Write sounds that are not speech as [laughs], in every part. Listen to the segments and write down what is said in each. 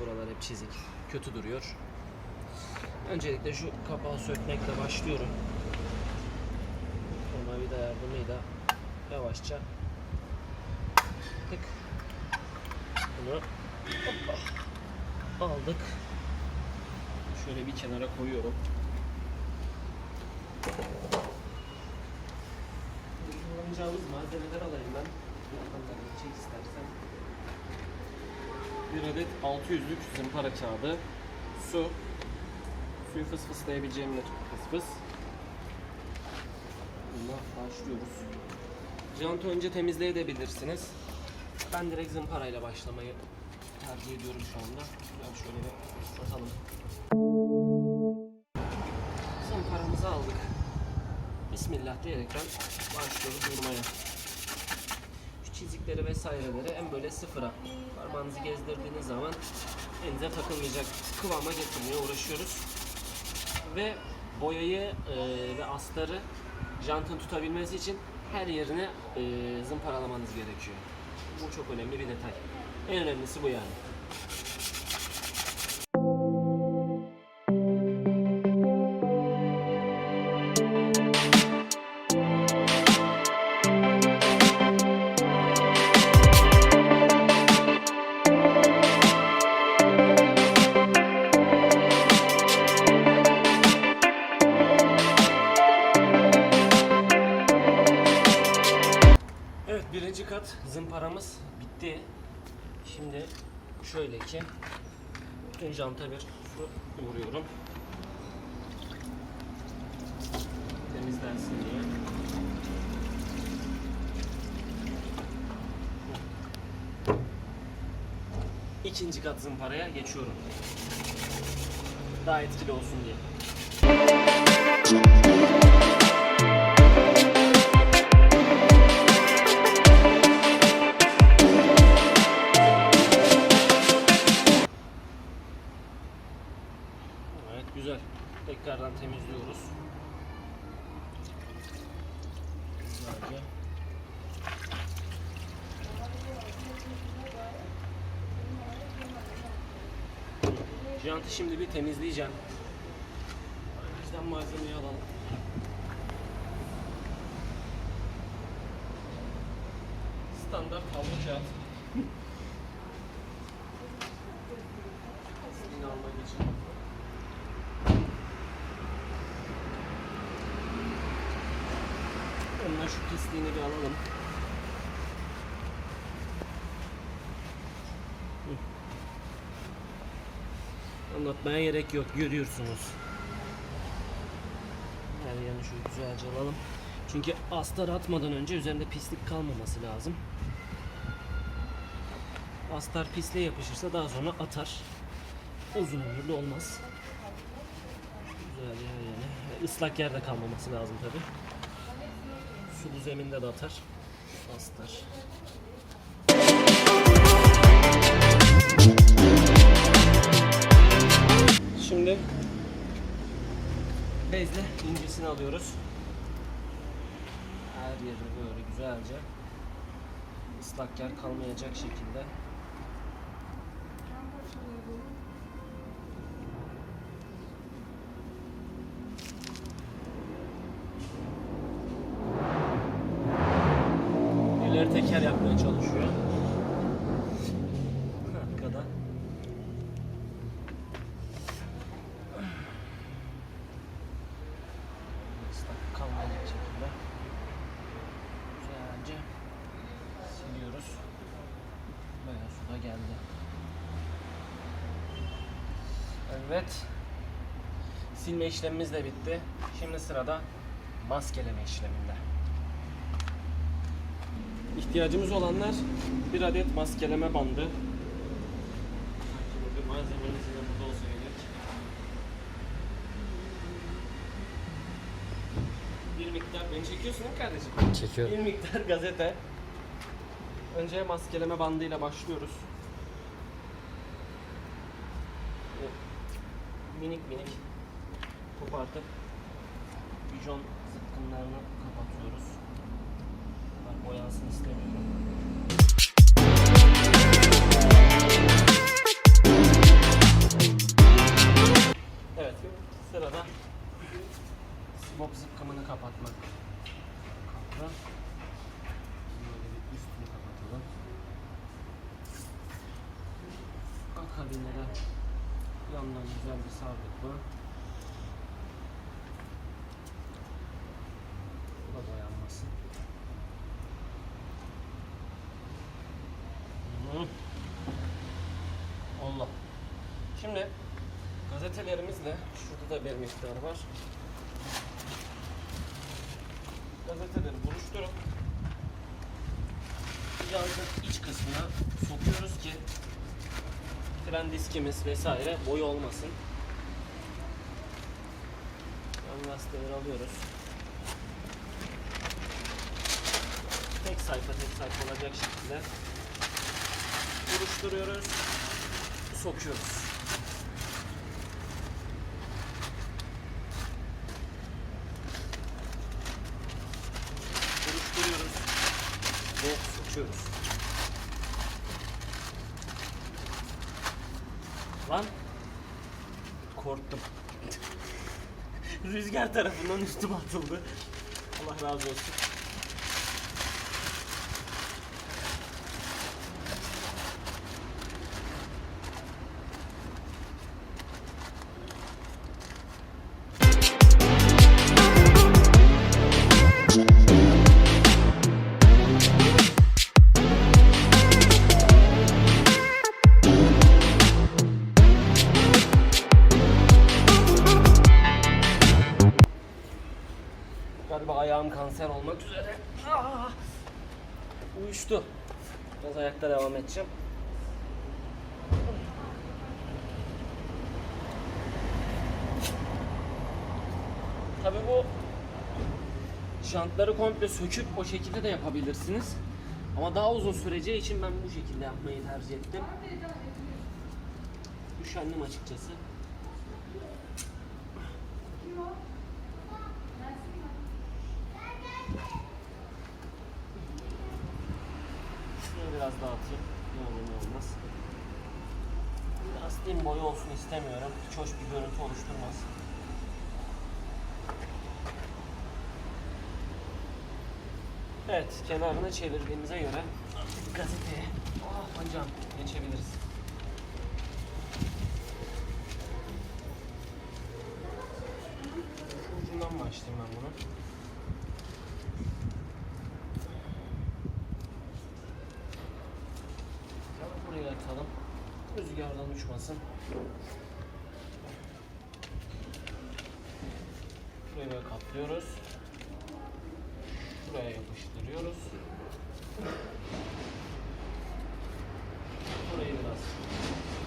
Buralar hep çizik. Kötü duruyor. Öncelikle şu kapağı sökmekle başlıyorum. Sonra vida yardımıyla yavaşça tık bunu hoppa aldık. Şöyle bir kenara koyuyorum. Kullanacağımız malzemeler alayım ben. Çek istersen. Bir adet 600'lük zımpara kağıdı, su, suyu fıs fıslayabileceğim bir fıs fıs. Bununla başlıyoruz. Jantı önce temizleyebilirsiniz. Ben direkt zımparayla başlamayı tercih ediyorum şu anda. Ben şöyle bir ıslatalım. Zımparamızı aldık. Bismillah diyerekten başlıyoruz vurmaya. Çizikleri vesaireleri en böyle sıfıra parmağınızı gezdirdiğiniz zaman elinize takılmayacak kıvama getirmeye uğraşıyoruz. Ve boyayı e, ve astarı jantın tutabilmesi için her yerine e, zımparalamanız gerekiyor. Bu çok önemli bir detay. En önemlisi bu yani. Temizlensin diye. İkinci kat zımparaya geçiyorum. Daha etkili olsun diye. Jantı şimdi bir temizleyeceğim. Bizden malzemeyi alalım. Standart havlu kağıt. Aslını almak için. Ondan şu pisliğini bir alalım. Hı. Anlatmaya gerek yok. Görüyorsunuz. Her yanı şöyle güzelce alalım. Çünkü astar atmadan önce üzerinde pislik kalmaması lazım. Astar pisliğe yapışırsa daha sonra atar. Uzun ömürlü olmaz. Güzelce her yerine. Islak yerde kalmaması lazım tabi. Sulu zeminde de atar. Astar. Şimdi bezle incesini alıyoruz. Her yerine böyle güzelce ıslak yer kalmayacak şekilde geldi. Evet. Silme işlemimiz de bitti. Şimdi sırada maskeleme işleminde. İhtiyacımız olanlar bir adet maskeleme bandı. Şimdi malzememiz yine burada gerek. Bir miktar, beni çekiyorsun değil mi kardeşim? Çekiyorum. Bir miktar gazete. Önce maskeleme bandıyla başlıyoruz. Minik minik kopartıp bijon zıtkınlarını kapatıyoruz. Ben boyansın istemiyorum. Evet, sırada sibop zıkkımını kapatmak kaldı. Böyle bir üstünü kapatalım. Akabinde de yandan güzel bir sardık mı? Bu da boyanmasın. Hı. Allah. Şimdi gazetelerimizle şurada da bir miktar var. Gazeteleri buruşturup yancın iç kısmına sokuyoruz ki fren diskimiz vesaire boyu olmasın. Ön lastikleri alıyoruz. Tek sayfa tek sayfa olacak şekilde buruşturuyoruz, sokuyoruz. Buruşturuyoruz ve sokuyoruz. Lan korktum. Rüzgar tarafından üstüme atıldı. Allah razı olsun. Uyuştu. Biraz ayakta devam edeceğim. Tabii bu jantları komple söküp o şekilde de yapabilirsiniz. Ama daha uzun süreceği için ben bu şekilde yapmayı tercih ettim. Üşendim açıkçası. Şunu biraz dağıtayım. Ne olur ne olmaz. Lastiğin boyu olsun istemiyorum. Hiç hoş bir görüntü oluşturmaz. Evet, kenarını çevirdiğimize göre artık gazeteye ah hocam geçebiliriz. Şu ucundan başlayayım ben bunu. Uçmasın. Buraya böyle katlıyoruz. Buraya yapıştırıyoruz. Burayı biraz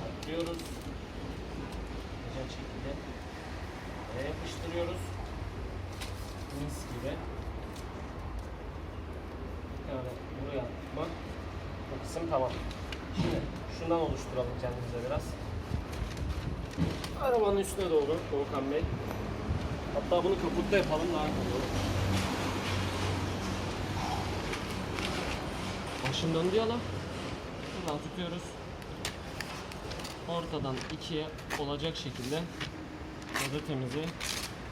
katlıyoruz. Güzel şekilde buraya yapıştırıyoruz. Mis gibi. Yani buraya atmak. Bu kısım tamam. Şundan oluşturalım kendimize biraz. Arabanın üstüne doğru Volkan Bey. Hatta bunu kaputta yapalım daha iyi olur. Başından diyelim. Buradan tutuyoruz. Ortadan ikiye olacak şekilde gazetemizi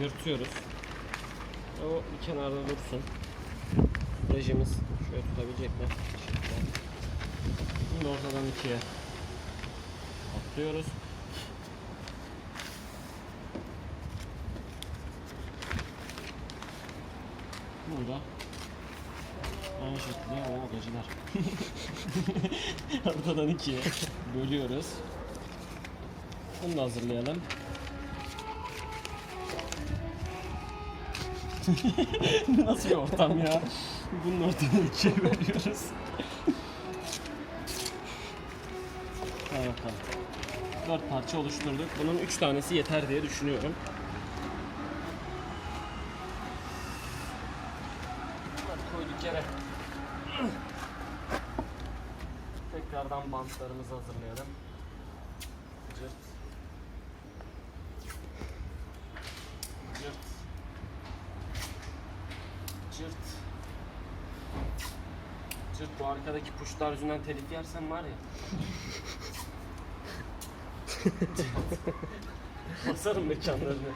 yırtıyoruz. O bir kenarda dursun. Rejimiz şöyle tutabilecek mi? Şimdi ortadan ikiye atlıyoruz. Burada aynı şekilde o gacılar. [laughs] ortadan ikiye bölüyoruz. Bunu da hazırlayalım. [laughs] Nasıl bir ortam ya? Bunun ortadan ikiye bölüyoruz. parça oluşturduk. Bunun 3 tanesi yeter diye düşünüyorum. Bunları koyduk yere. Tekrardan bantlarımızı hazırlayalım. Cırt. Cırt. Cırt. Cırt bu arkadaki puşlar yüzünden telif yersen var ya. Basarım mekanlarını.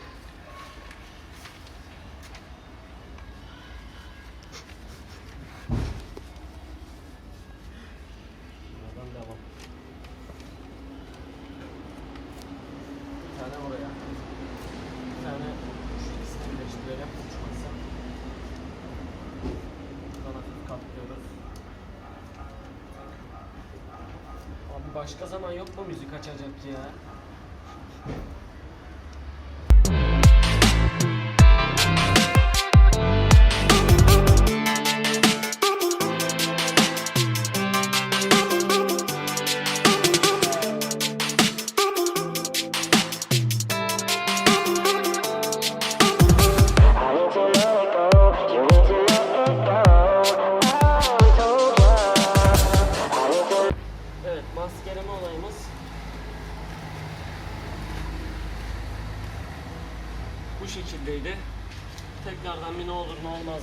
Buradan devam. Bir tane oraya. Bir tane şu ikisini birleştirelim. Uçmazsa. Buradan hafif katlıyoruz. Abi başka zaman yok mu müzik açacak ya?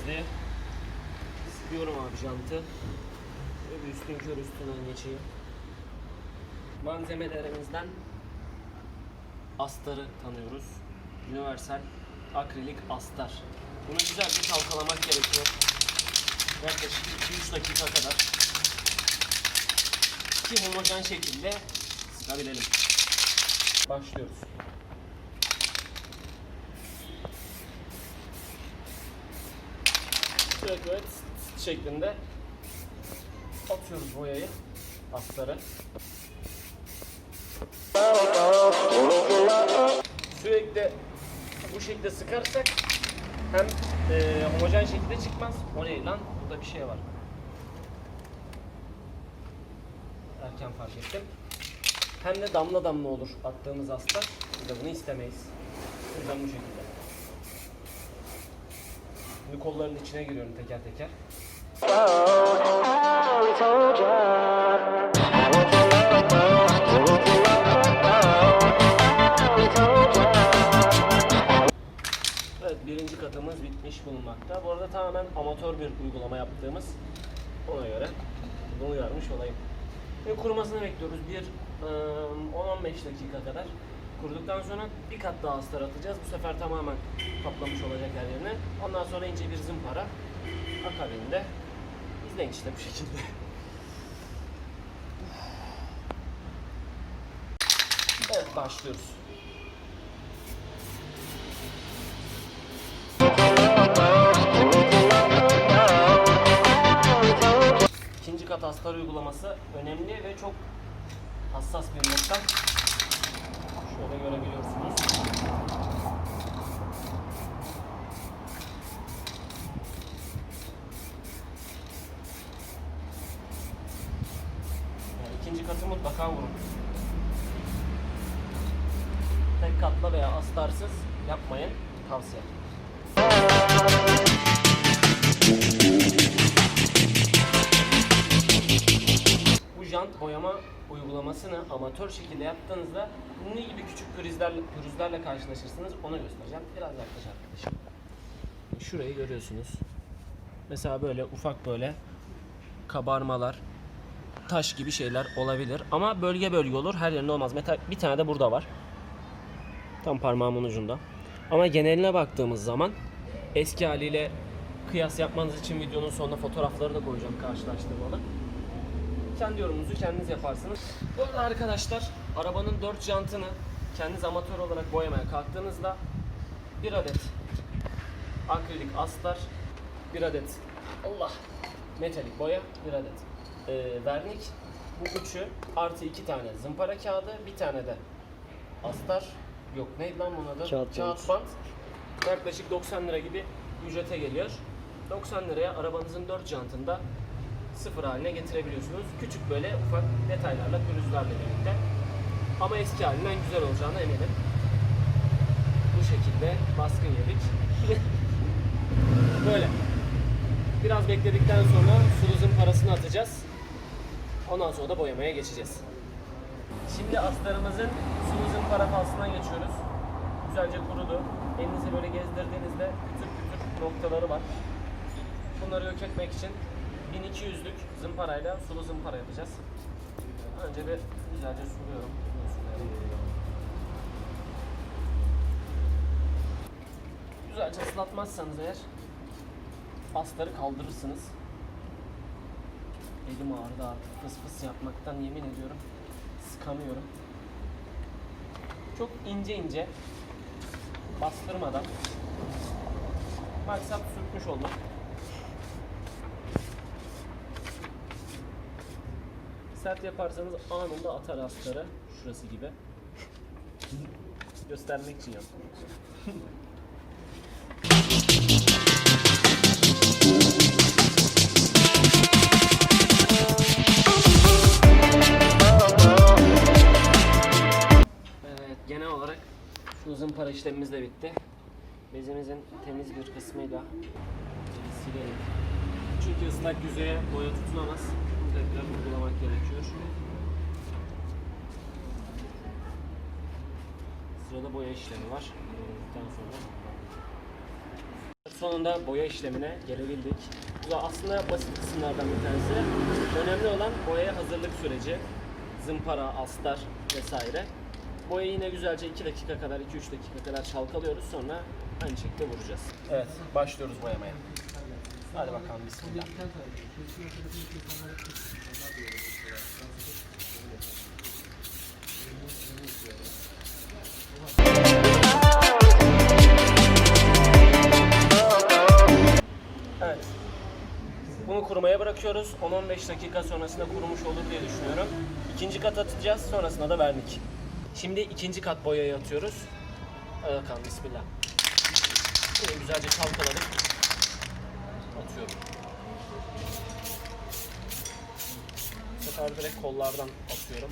Diye siliyorum abi jantı. Ve bir üstün kör üstünden geçeyim. Malzemelerimizden astarı tanıyoruz. Universal akrilik astar. Bunu güzelce çalkalamak gerekiyor. Yaklaşık 2-3 dakika kadar ki homojen şekilde sıkabilelim. Başlıyoruz. Sürekli böyle tıs tıs şeklinde atıyoruz boyayı, astarı. Sürekli bu şekilde sıkarsak hem e, homojen şekilde çıkmaz. O ne lan? Burada bir şey var. erken fark ettim. Hem de damla damla olur attığımız hasta. Biz de bunu istemeyiz. O bu şekilde. Şimdi kolların içine giriyorum teker teker. Evet birinci katımız bitmiş bulunmakta. Bu arada tamamen amatör bir uygulama yaptığımız ona göre bunu uyarmış olayım. Ve kurumasını bekliyoruz. Bir ıı, 10-15 dakika kadar. Kuruduktan sonra bir kat daha astar atacağız. Bu sefer tamamen kaplamış olacak her yerine. Ondan sonra ince bir zımpara. Akabinde izleyin işte bu şekilde. [laughs] Evet başlıyoruz. İkinci kat astar uygulaması önemli ve çok hassas bir nokta. Şöyle görebiliyorsunuz. Yani ikinci katı mutlaka vurun. Tek katla veya astarsız yapmayın. Tavsiye. Jant boyama uygulamasını amatör şekilde yaptığınızda ne gibi küçük pürüzlerle, pürüzlerle karşılaşırsınız onu göstereceğim. Biraz yaklaş arkadaşım. Şurayı görüyorsunuz. Mesela böyle ufak böyle kabarmalar, taş gibi şeyler olabilir. Ama bölge bölge olur. Her yerinde olmaz. Mesela bir tane de burada var. Tam parmağımın ucunda. Ama geneline baktığımız zaman eski haliyle kıyas yapmanız için videonun sonuna fotoğrafları da koyacağım karşılaştırmalı. Kendi yorumunuzu kendiniz yaparsınız. Bu arada arkadaşlar arabanın dört jantını kendiniz amatör olarak boyamaya kalktığınızda bir adet akrilik astar, bir adet Allah metalik boya, bir adet e, vernik. Bu üçü artı iki tane zımpara kağıdı, bir tane de astar. Yok neydi lan bunun adı? Kağıt bant. bant. Yaklaşık 90 lira gibi ücrete geliyor. 90 liraya arabanızın 4 jantında sıfır haline getirebiliyorsunuz. Küçük böyle ufak detaylarla, pürüzlerle birlikte. Ama eski halinden güzel olacağına eminim. Bu şekilde baskın yedik. [laughs] böyle. Biraz bekledikten sonra suluzun parasını atacağız. Ondan sonra da boyamaya geçeceğiz. Şimdi astarımızın sulu zımpara faslına geçiyoruz. Güzelce kurudu. Elinizi böyle gezdirdiğinizde kütür kütür noktaları var. Bunları yok etmek için 1200'lük zımparayla sulu zımpara yapacağız. Önce bir güzelce suluyorum. Güzelce ıslatmazsanız eğer pasları kaldırırsınız. Elim ağrıdı artık fıs fıs yapmaktan yemin ediyorum. Sıkamıyorum. Çok ince ince bastırmadan maksat sürtmüş oldum. Sert yaparsanız anında atar astarı. Şurası gibi. Göstermek için yaptım. Evet, genel olarak şu zımpara işlemimiz de bitti. Bezimizin temiz bir kısmıyla. Çünkü ıslak yüzeye boya tutunamaz. Tekrar uygulamak gerekiyor. Sırada boya işlemi var. Sonra. Sonunda boya işlemine gelebildik. Bu da aslında basit kısımlardan bir tanesi. Önemli olan boyaya hazırlık süreci. Zımpara, astar vesaire. Boyayı yine güzelce 2 dakika kadar, 2-3 dakika kadar çalkalıyoruz. Sonra aynı şekilde vuracağız. Evet, başlıyoruz boyamaya. Hadi bakalım bismillah. Evet. Bunu kurumaya bırakıyoruz. 10-15 dakika sonrasında kurumuş olur diye düşünüyorum. İkinci kat atacağız. Sonrasında da vernik. Şimdi ikinci kat boyayı atıyoruz. Hadi bakalım bismillah. Bunu güzelce çalkaladık. Atıyorum. Bu sefer direkt kollardan atıyorum.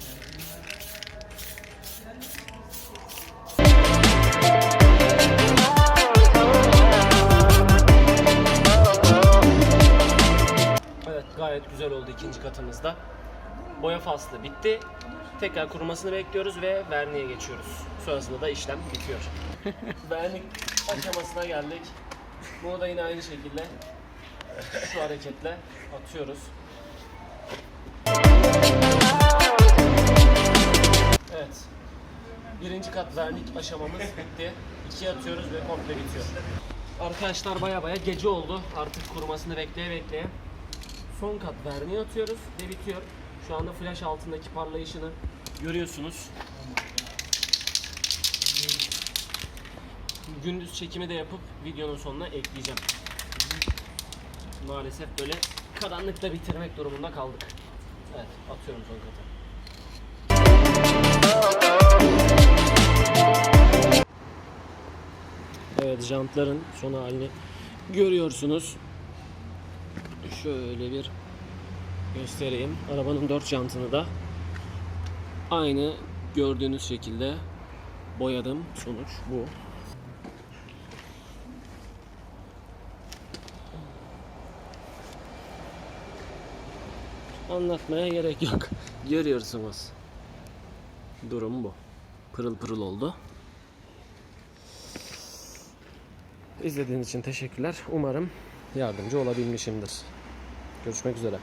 Evet gayet güzel oldu ikinci katımızda. Boya faslı bitti. Tekrar kurumasını bekliyoruz ve verniğe geçiyoruz. Sonrasında da işlem bitiyor. [laughs] Vernik aşamasına geldik. Bunu da yine aynı şekilde şu hareketle atıyoruz. Birinci kat vernik aşamamız bitti. İkiye atıyoruz ve komple bitiyor. Arkadaşlar baya baya gece oldu. Artık kurumasını bekleye bekleye. Son kat verniğe atıyoruz ve bitiyor. Şu anda flash altındaki parlayışını görüyorsunuz. Gündüz çekimi de yapıp videonun sonuna ekleyeceğim. Maalesef böyle karanlıkta bitirmek durumunda kaldık. Evet, atıyorum son kata. Evet, jantların son halini görüyorsunuz. Şöyle bir göstereyim. Arabanın dört jantını da aynı gördüğünüz şekilde boyadım. Sonuç bu. Anlatmaya gerek yok. [laughs] Görüyorsunuz. Durum bu. Pırıl pırıl oldu. İzlediğiniz için teşekkürler. Umarım yardımcı olabilmişimdir. Görüşmek üzere.